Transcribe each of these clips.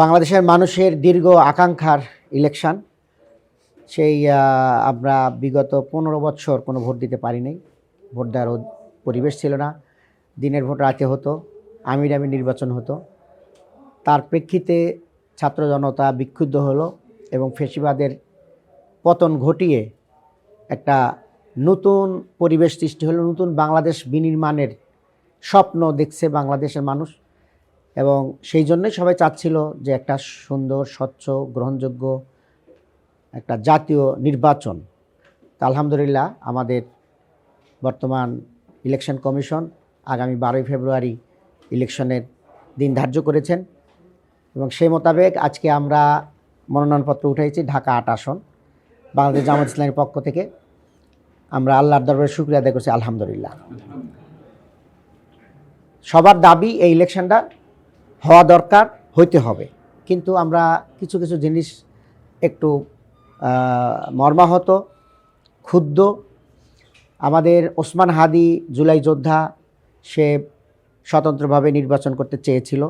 বাংলাদেশের মানুষের দীর্ঘ আকাঙ্ক্ষার ইলেকশন সেই আমরা বিগত পনেরো বছর কোনো ভোট দিতে পারিনি ভোট দেওয়ার পরিবেশ ছিল না। দিনের ভোট রাতে হতো, আমির আমির নির্বাচন হতো। তার প্রেক্ষিতে ছাত্র জনতা বিক্ষুব্ধ হলো এবং ফেসিবাদের পতন ঘটিয়ে একটা নতুন পরিবেশ সৃষ্টি হলো, নতুন বাংলাদেশ বিনির্মাণের স্বপ্ন দেখছে বাংলাদেশের মানুষ। এবং সেই জন্যই সবাই চাচ্ছিল যে একটা সুন্দর, স্বচ্ছ, গ্রহণযোগ্য একটা জাতীয় নির্বাচন। তা আলহামদুলিল্লাহ আমাদের বর্তমান ইলেকশন কমিশন আগামী বারোই ফেব্রুয়ারি ইলেকশনের দিন ধার্য করেছেন এবং সেই মোতাবেক আজকে আমরা মনোনয়নপত্র উঠাইছি ঢাকা আট আসন, বাংলাদেশ জামাত ইসলামের পক্ষ থেকে। আমরা আল্লাহর দরবারে শুক্রিয়া আদায় করছি, আলহামদুলিল্লাহ। সবার দাবি এই ইলেকশনটা হওয়া দরকার, হইতে হবে। কিন্তু আমরা কিছু কিছু জিনিস একটু মর্মাহত, ক্ষুব্ধ। আমাদের ওসমান হাদি জুলাই যোদ্ধা, সে স্বতন্ত্রভাবে নির্বাচন করতে চেয়েছিল।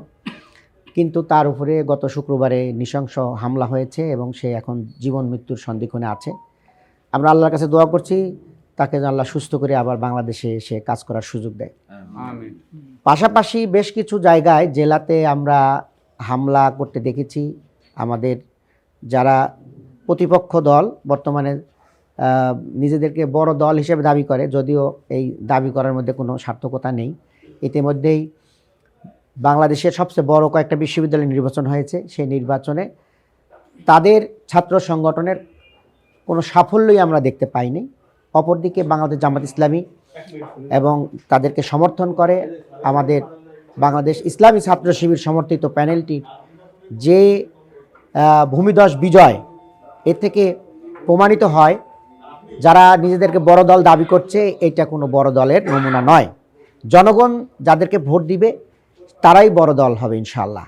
কিন্তু তার উপরে গত শুক্রবারে নৃশংস হামলা হয়েছে এবং সে এখন জীবন মৃত্যুর সন্ধিক্ষণে আছে। আমরা আল্লাহর কাছে দোয়া করছি, তাকে আল্লাহ সুস্থ করে আবার বাংলাদেশে এসে কাজ করার সুযোগ দেয়। পাশাপাশি বেশ কিছু জায়গায় জেলাতে আমরা হামলা করতে দেখেছি। আমাদের যারা প্রতিপক্ষ দল বর্তমানে নিজেদেরকে বড় দল হিসেবে দাবি করে, যদিও এই দাবি করার মধ্যে কোনো সার্থকতা নেই। ইতিমধ্যেই বাংলাদেশের সবচেয়ে বড় কয়েকটা বিশ্ববিদ্যালয় নির্বাচন হয়েছে। সেই নির্বাচনে তাদের ছাত্র সংগঠনের কোনো সাফল্যই আমরা দেখতে পাইনি। অপরদিকে বাংলাদেশ জামাত ইসলামী এবং তাদেরকে সমর্থন করে আমাদের বাংলাদেশ ইসলামী ছাত্র শিবির সমর্থিত প্যানেলটি যে আহ, বিজয় এ থেকে প্রমাণিত হয় যারা নিজেদেরকে বড় দল দাবি করছে এটা কোনো বড় দলের নমুনা নয়। জনগণ যাদেরকে ভোট দিবে তারাই বড় দল হবে ইনশাল্লাহ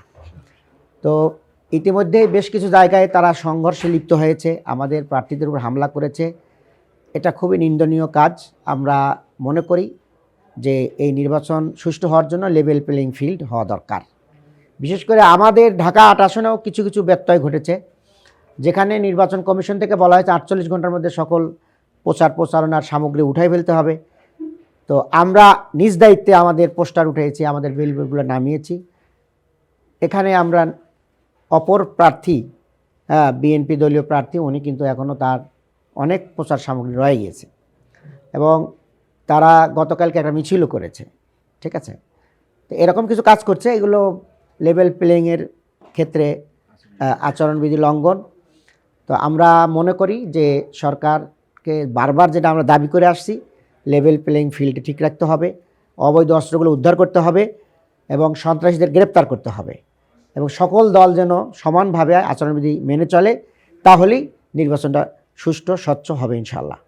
তো ইতিমধ্যেই বেশ কিছু জায়গায় তারা সংঘর্ষে লিপ্ত হয়েছে আমাদের প্রার্থীদের উপর হামলা করেছে। এটা খুবই নিন্দনীয় কাজ। আমরা মনে করি যে এই নির্বাচন সুষ্ঠু হওয়ার জন্য লেভেল প্লেইং ফিল্ড হওয়া দরকার। বিশেষ করে আমাদের ঢাকা আট আসনেও কিছু কিছু ব্যত্যয় ঘটেছে, যেখানে নির্বাচন কমিশন থেকে বলা হয়েছে আটচল্লিশ ঘণ্টার মধ্যে সকল প্রচার প্রচারণার সামগ্রী উঠাই ফেলতে হবে। তো আমরা নিজ দায়িত্বে আমাদের পোস্টার উঠেছি, আমাদের বিলবোর্ডগুলো নামিয়েছি। এখানে আমরা অপর প্রার্থী হ্যাঁ বিএনপি দলীয় প্রার্থী, উনি কিন্তু এখনও তার অনেক প্রচার সামগ্রী রয়ে গিয়েছে। এবং তারা গতকালকে একটা মিছিলও করেছে, ঠিক আছে? তো এরকম কিছু কাজ করছে, এগুলো লেভেল প্লেইংয়ের ক্ষেত্রে আচরণবিধি লঙ্ঘন। তো আমরা মনে করি যে সরকারকে বারবার যেটা আমরা দাবি করে আসছি লেভেল প্লেইং ফিল্ড ঠিক রাখতে হবে, অবৈধ অস্ত্রগুলো উদ্ধার করতে হবে এবং সন্ত্রাসীদের গ্রেপ্তার করতে হবে এবং সকল দল যেন সমানভাবে আচরণবিধি মেনে চলে, তাহলেই নির্বাচনটা সুষ্ঠু, স্বচ্ছ হবে ইনশাল্লাহ